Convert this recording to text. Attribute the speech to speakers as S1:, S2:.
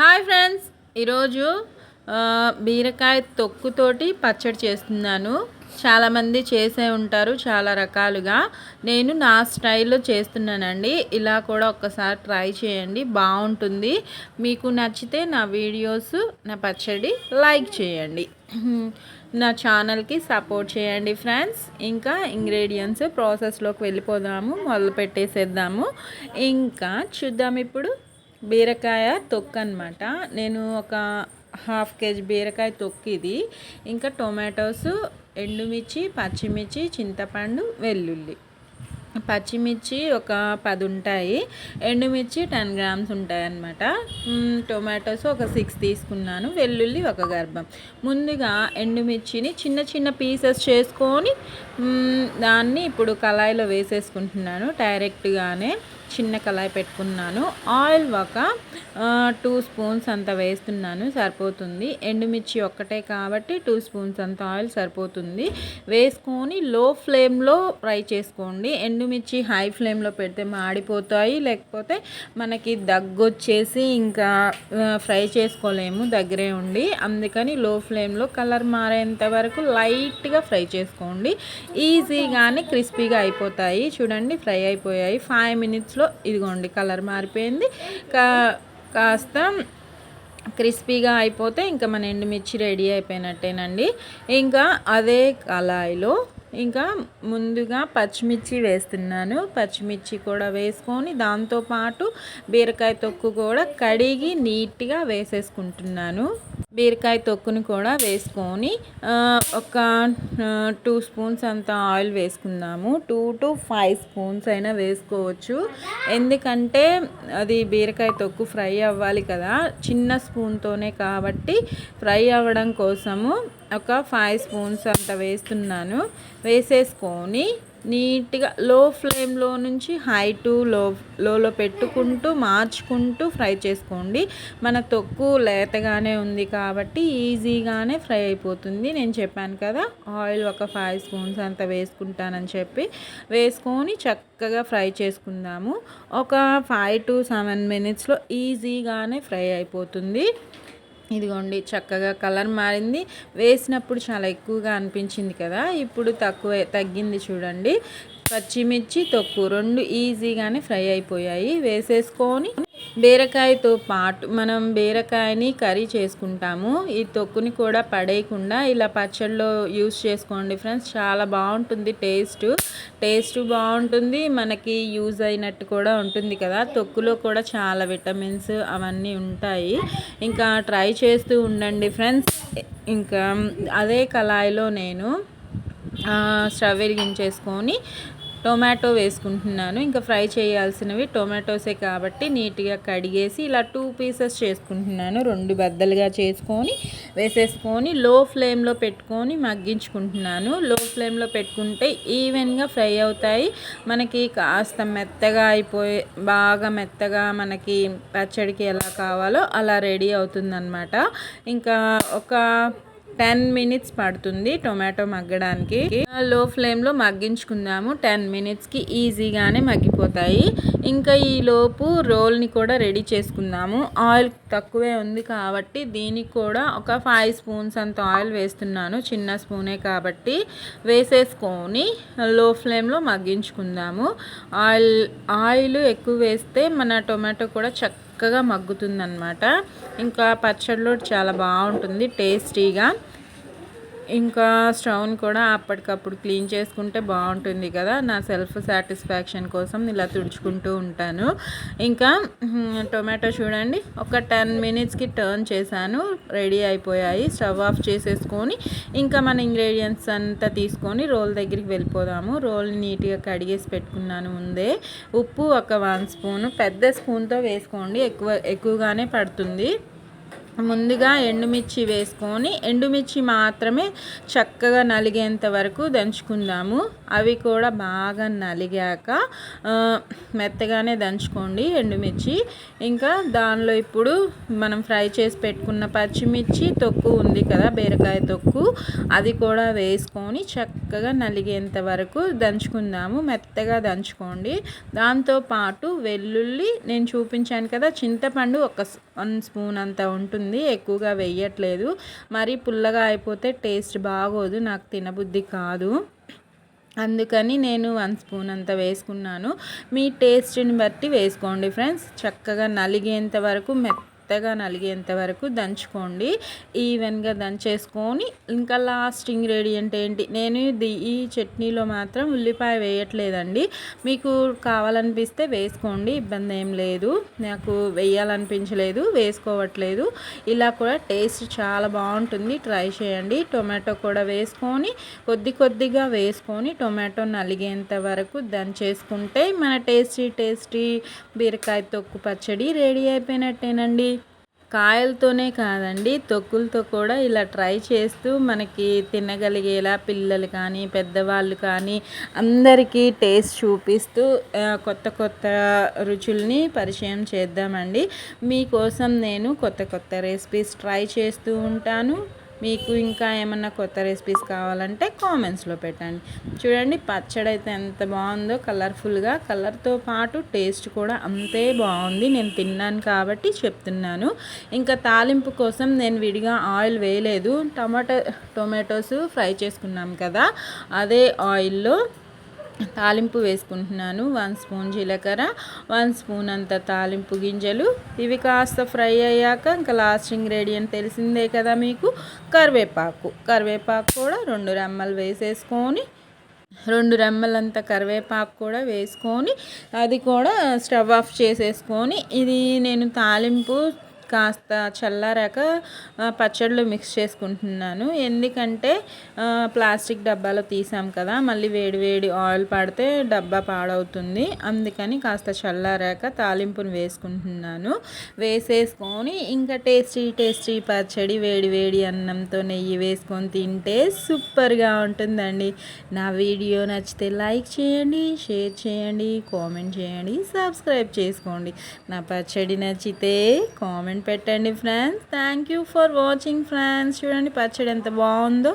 S1: Hi friends. ఈరోజు బీరకాయ తొక్కుతోటి పచ్చడి చేస్తున్నాను. చాలామంది చేసే ఉంటారు చాలా రకాలుగా. నేను నా స్టైల్లో చేస్తున్నానండి. ఇలా కూడా ఒక్కసారి ట్రై చేయండి. బాగుంటుంది. మీకు నచ్చితే నా వీడియోస్ నా పచ్చడి లైక్ చేయండి. నా ఛానల్కి సపోర్ట్ చేయండి ఫ్రెండ్స్. ఇంకా ఇంగ్రీడియంట్స్ ప్రాసెస్లోకి వెళ్ళిపోదాము మొదలు పెట్టేసేద్దాము ఇంకా చూద్దాం ఇప్పుడు. బీరకాయ తొక్కు అనమాట నేను ఒక హాఫ్ కేజీ బీరకాయ తొక్కు ఇది ఇంకా టొమాటోస్ ఎండుమిర్చి పచ్చిమిర్చి చింతపండు వెల్లుల్లి. పచ్చిమిర్చి ఒక పది ఉంటాయి. ఎండుమిర్చి టెన్ గ్రామ్స్ ఉంటాయి అన్నమాట టొమాటోస్ ఒక సిక్స్ తీసుకున్నాను. వెల్లుల్లి ఒక గర్భం. ముందుగా ఎండుమిర్చిని చిన్న చిన్న పీసెస్ చేసుకొని దాన్ని ఇప్పుడు కళాయిలో వేసేసుకుంటున్నాను. డైరెక్ట్గానే చిన్న కళాయి పెట్టుకున్నాను. ఆయిల్ ఒక టూ స్పూన్స్ అంత వేస్తున్నాను సరిపోతుంది. ఎండుమిర్చి ఒక్కటే కాబట్టి టూ స్పూన్స్ అంత ఆయిల్ సరిపోతుంది. వేసుకొని లో ఫ్లేమ్లో ఫ్రై చేసుకోండి. ఎండుమిర్చి హై ఫ్లేమ్లో పెడితే మాడిపోతాయి లేకపోతే మనకి దగ్గొచ్చేసి ఇంకా ఫ్రై చేసుకోలేము దగ్గరే ఉండి. అందుకని లో ఫ్లేమ్లో కలర్ మారేంత వరకు లైట్గా ఫ్రై చేసుకోండి. ఈజీగానే క్రిస్పీగా అయిపోతాయి. చూడండి ఫ్రై అయిపోయాయి. ఫైవ్ మినిట్స్లో ఇదిగోండి కలర్ మారిపోయింది. కా కాస్త క్రిస్పీగా అయిపోతే ఇంకా మన ఎండుమిర్చి రెడీ అయిపోయినట్టేనండి. ఇంకా అదే కళాయిలో ఇంకా ముందుగా పచ్చిమిర్చి వేస్తున్నాను. పచ్చిమిర్చి కూడా వేసుకొని దాంతోపాటు బీరకాయ తొక్కు కూడా కడిగి నీట్గా వేసేసుకుంటున్నాను. బీరకాయ తొక్కుని కూడా వేసుకొని ఒక టూ స్పూన్స్ అంత ఆయిల్ వేసుకుందాము. టూ టు ఫైవ్ స్పూన్స్ అయినా వేసుకోవచ్చు. ఎందుకంటే అది బీరకాయ తొక్కు ఫ్రై అవ్వాలి కదా. చిన్న స్పూన్తోనే కాబట్టి ఫ్రై అవ్వడం కోసము ఒక ఫైవ్ స్పూన్స్ అంత వేస్తున్నాను. వేసేసుకొని నీట్గా లో ఫ్లేమ్లో నుంచి హై టు లో లోలో పెట్టుకుంటూ మార్చుకుంటూ ఫ్రై చేసుకోండి. మన తొక్కు లేతగానే ఉంది కాబట్టి ఈజీగానే ఫ్రై అయిపోతుంది. నేను చెప్పాను కదా ఆయిల్ ఒక ఫైవ్ స్పూన్స్ అంత వేసుకుంటానని చెప్పి వేసుకొని చక్కగా ఫ్రై చేసుకుందాము. ఒక ఫైవ్ టు సెవెన్ మినిట్స్లో ఈజీగానే ఫ్రై అయిపోతుంది. ఇదిగోండి చక్కగా కలర్ మారింది. వేసినప్పుడు చాలా ఎక్కువగా అనిపించింది కదా? ఇప్పుడు తక్కువ తగ్గింది చూడండి. పచ్చిమిర్చి తొక్కు రెండు ఈజీగానే ఫ్రై అయిపోయాయి. వేసేసుకొని బీరకాయతో పాటు మనం బీరకాయని కర్రీ చేసుకుంటాము. ఈ తొక్కుని కూడా పడేయకుండా ఇలా పచ్చళ్ళలో యూస్ చేసుకోండి ఫ్రెండ్స్. చాలా బాగుంటుంది టేస్ట్. టేస్ట్ బాగుంటుంది. మనకి యూజ్ అయినట్టు కూడా ఉంటుంది కదా. తొక్కులో కూడా చాలా విటమిన్స్ అవన్నీ ఉంటాయి. ఇంకా ట్రై చేస్తూ ఉండండి ఫ్రెండ్స్. ఇంకా అదే కళాయిలో నేను స్టవ్ వెలిగించేసుకొని టొమాటో వేసుకుంటున్నాను. ఇంకా ఫ్రై చేయాల్సినవి టొమాటోసే కాబట్టి నీట్గా కడిగేసి ఇలా టూ పీసెస్ చేసుకుంటున్నాను. రెండు బద్దలుగా చేసుకొని వేసేసుకొని లో ఫ్లేమ్లో పెట్టుకొని మగ్గించుకుంటున్నాను. లో ఫ్లేమ్లో పెట్టుకుంటే ఈవెన్గా ఫ్రై అవుతాయి. మనకి కాస్త మెత్తగా అయిపోయి బాగా మెత్తగా మనకి పచ్చడికి ఎలా కావాలో అలా రెడీ అవుతుందన్నమాట. ఇంకా ఒక టెన్ మినిట్స్ పడుతుంది టొమాటో మగ్గడానికి. లో ఫ్లేమ్లో మగ్గించుకుందాము. టెన్ మినిట్స్కి ఈజీగానే మగ్గిపోతాయి. ఇంకా ఈ లోపు రోల్ని కూడా రెడీ చేసుకుందాము. ఆయిల్ తక్కువే ఉంది కాబట్టి దీనికి కూడా ఒక ఫైవ్ స్పూన్స్ అంత ఆయిల్ వేస్తున్నాను. చిన్న స్పూనే కాబట్టి వేసేసుకొని లో ఫ్లేమ్లో మగ్గించుకుందాము. ఆయిల్ ఆయిల్ ఎక్కువ వేస్తే మన టొమాటో కూడా చక్క చక్కగా మగ్గుతుందనమాట ఇంకా పచ్చడిలో చాలా బాగుంటుంది టేస్టీగా. ఇంకా స్టవ్ని కూడా అప్పటికప్పుడు క్లీన్ చేసుకుంటే బాగుంటుంది కదా. నా సెల్ఫ్ సాటిస్ఫాక్షన్ కోసం ఇలా తుడుచుకుంటూ ఉంటాను. ఇంకా టొమాటో చూడండి. ఒక టెన్ మినిట్స్కి టర్న్ చేశాను. రెడీ అయిపోయాయి. స్టవ్ ఆఫ్ చేసేసుకొని ఇంకా మన ఇంగ్రీడియంట్స్ అంతా తీసుకొని రోల్ దగ్గరికి వెళ్ళిపోదాము. రోల్ నీట్గా కడిగేసి పెట్టుకున్నాను ముందే. ఉప్పు ఒక వన్ స్పూన్. పెద్ద స్పూన్తో వేసుకోండి. ఎక్కువ ఎక్కువగానే పడుతుంది. ముందుగా ఎండుమిర్చి వేసుకొని ఎండుమిర్చి మాత్రమే చక్కగా నలిగేంత వరకు దంచుకుందాము. అవి కూడా బాగా నలిగాక మెత్తగానే దంచుకోండి ఎండుమిర్చి. ఇంకా దానిలో ఇప్పుడు మనం ఫ్రై చేసి పెట్టుకున్న పచ్చిమిర్చి తొక్కు ఉంది కదా బీరకాయ తొక్కు అది కూడా వేసుకొని చక్కగా నలిగేంత వరకు దంచుకుందాము. మెత్తగా దంచుకోండి. దాంతోపాటు వెల్లుల్లి నేను చూపించాను కదా చింతపండు ఒక వన్ స్పూన్ అంత ఉంటుంది ఎక్కువగా వేయట్లేదు మరి పుల్లగా అయిపోతే టేస్ట్ బాగోదు నాకు తినబుద్ధి కాదు. అందుకని నేను వన్ స్పూన్ అంత వేసుకున్నాను. మీ టేస్ట్ని బట్టి వేసుకోండి ఫ్రెండ్స్. చక్కగా నలిగేంత వరకు మెత్త మెత్తగా నలిగేంత వరకు దంచుకోండి. ఈవెన్గా దంచేసుకొని ఇంకా లాస్ట్ ఇంగ్రీడియంట్ ఏంటి? నేను ఈ చట్నీలో మాత్రం ఉల్లిపాయ వేయట్లేదండి. మీకు కావాలనిపిస్తే వేసుకోండి ఇబ్బంది ఏం లేదు. నాకు వేయాలనిపించలేదు వేసుకోవట్లేదు. ఇలా కూడా టేస్ట్ చాలా బాగుంటుంది. ట్రై చేయండి. టొమాటో కూడా వేసుకొని కొద్ది కొద్దిగా వేసుకొని టొమాటో నలిగేంత వరకు దంచేసుకుంటే మన టేస్టీ టేస్టీ బీరకాయ తొక్కు పచ్చడి రెడీ అయిపోయినట్టేనండి. కాయలతోనే కాదండి తొక్కులతో కూడా ఇలా ట్రై చేస్తూ మనకి తినగలిగేలా పిల్లలు కానీ పెద్దవాళ్ళు కానీ అందరికీ టేస్ట్ చూపిస్తూ కొత్త కొత్త రుచుల్ని పరిచయం చేద్దామండి. మీకోసం నేను కొత్త కొత్త రెసిపీస్ ట్రై చేస్తూ ఉంటాను. మీకు ఇంకా ఏమన్నా కొత్త రెసిపీస్ కావాలంటే కామెంట్స్లో పెట్టండి. చూడండి పచ్చడి అయితే ఎంత బాగుందో కలర్ఫుల్గా కలర్తో పాటు టేస్ట్ కూడా అంతే బాగుంది. నేను తిన్నాను కాబట్టి చెప్తున్నాను. ఇంకా తాలింపు కోసం నేను విడిగా ఆయిల్ వేయలేదు. టమాటో టొమాటోస్ ఫ్రై చేసుకున్నాం కదా అదే ఆయిల్లో తాలింపు వేసుకుంటున్నాను. వన్ స్పూన్ జీలకర్ర వన్ స్పూన్ అంత తాలింపు గింజలు. ఇవి కాస్త ఫ్రై అయ్యాక ఇంకా లాస్ట్ ఇంగ్రీడియంట్ తెలిసిందే కదా మీకు కరివేపాకు. కరివేపాకు కూడా రెండు రెమ్మలు వేసేసుకొని రెండు రెమ్మలంత కరివేపాకు కూడా వేసుకొని అది కూడా స్టవ్ ఆఫ్ చేసేసుకొని ఇది నేను తాలింపు కాస్త చల్లారాక పచ్చడిలో మిక్స్ చేసుకుంటున్నాను. ఎందుకంటే ప్లాస్టిక్ డబ్బాలో తీసాం కదా మళ్ళీ వేడివేడి ఆయిల్ పడితే డబ్బా పాడవుతుంది. అందుకని కాస్త చల్లారాక తాలింపును వేసుకుంటున్నాను. వేసేసుకొని ఇంకా టేస్టీ టేస్టీ పచ్చడి వేడి వేడి అన్నంతో నెయ్యి వేసుకొని తింటే సూపర్గా ఉంటుందండి. నా వీడియో నచ్చితే లైక్ చేయండి షేర్ చేయండి కామెంట్ చేయండి సబ్స్క్రైబ్ చేసుకోండి. నా పచ్చడి నచ్చితే కామెంట్ కామెంట్ పెట్టండి friends. Thank you for watching friends చూడండి పచ్చడి ఎంత బాగుందో.